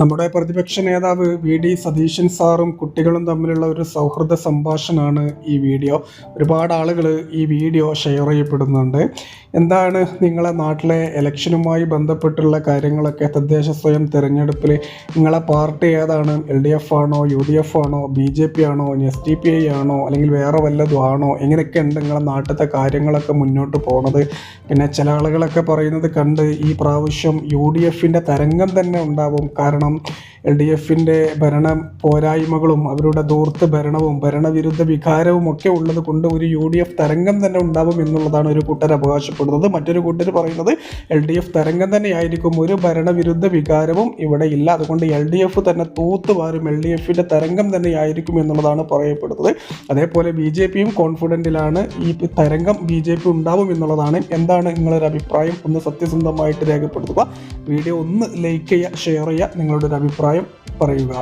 നമ്മുടെ പ്രതിപക്ഷ നേതാവ് വി ഡി സതീശൻ സാറും കുട്ടികളും തമ്മിലുള്ള ഒരു സൗഹൃദ സംഭാഷണമാണ് ഈ വീഡിയോ. ഒരുപാട് ആളുകൾ ഈ വീഡിയോ ഷെയർ ചെയ്യപ്പെടുന്നുണ്ട്. എന്താണ് നിങ്ങളെ നാട്ടിലെ ഇലക്ഷനുമായി ബന്ധപ്പെട്ടുള്ള കാര്യങ്ങളൊക്കെ? തദ്ദേശ സ്വയം തിരഞ്ഞെടുപ്പിൽ നിങ്ങളെ പാർട്ടി ഏതാണ്? എൽ ഡി എഫ് ആണോ യു ഡി എഫ് ആണോ ബി ജെ പി ആണോ എസ് ഡി പി ഐ ആണോ അല്ലെങ്കിൽ വേറെ വല്ലതും ആണോ? എങ്ങനെയൊക്കെ ഉണ്ട് നിങ്ങളെ നാട്ടിലത്തെ കാര്യങ്ങളൊക്കെ മുന്നോട്ട് പോണത്? പിന്നെ ചില ആളുകളൊക്കെ പറയുന്നത് കണ്ട് ഈ പ്രാവശ്യം യു ഡി എഫിന്റെ തരംഗം തന്നെ ഉണ്ടാവും. കാരണം എൽ ഡി എഫിന്റെ ഭരണ പോരായ്മകളും അവരുടെ ദൂർത്ത് ഭരണവും ഭരണവിരുദ്ധ വികാരവും ഒക്കെ ഉള്ളത് കൊണ്ട് ഒരു യു ഡി എഫ് തരംഗം തന്നെ ഉണ്ടാവും എന്നുള്ളതാണ് ഒരു കൂട്ടർ അവകാശപ്പെടുന്നത്. മറ്റൊരു കൂട്ടർ പറയുന്നത് എൽ ഡി എഫ് തരംഗം തന്നെയായിരിക്കും. ഒരു ഭരണവിരുദ്ധ വികാരവും ഇവിടെ ഇല്ല. അതുകൊണ്ട് എൽ ഡി എഫ് തന്നെ തൂത്തുവാരും എൽ ഡി എഫിന്റെ തരംഗം തന്നെയായിരിക്കും എന്നുള്ളതാണ് പറയപ്പെടുന്നത്. അതേപോലെ ബി ജെ പിയും കോൺഫിഡന്റിലാണ് ഈ തരംഗം ബി ജെ പി ഉണ്ടാവും എന്നുള്ളതാണ് എന്താണ് നിങ്ങളൊരു അഭിപ്രായം ഒന്ന് സത്യസന്ധമായിട്ട് രേഖപ്പെടുത്തുക. വീഡിയോ ഒന്ന് ലൈക്ക് ചെയ്യുക ഷെയർ ചെയ്യുക. നിങ്ങളുടെ ഒരു അഭിപ്രായം പറയുക.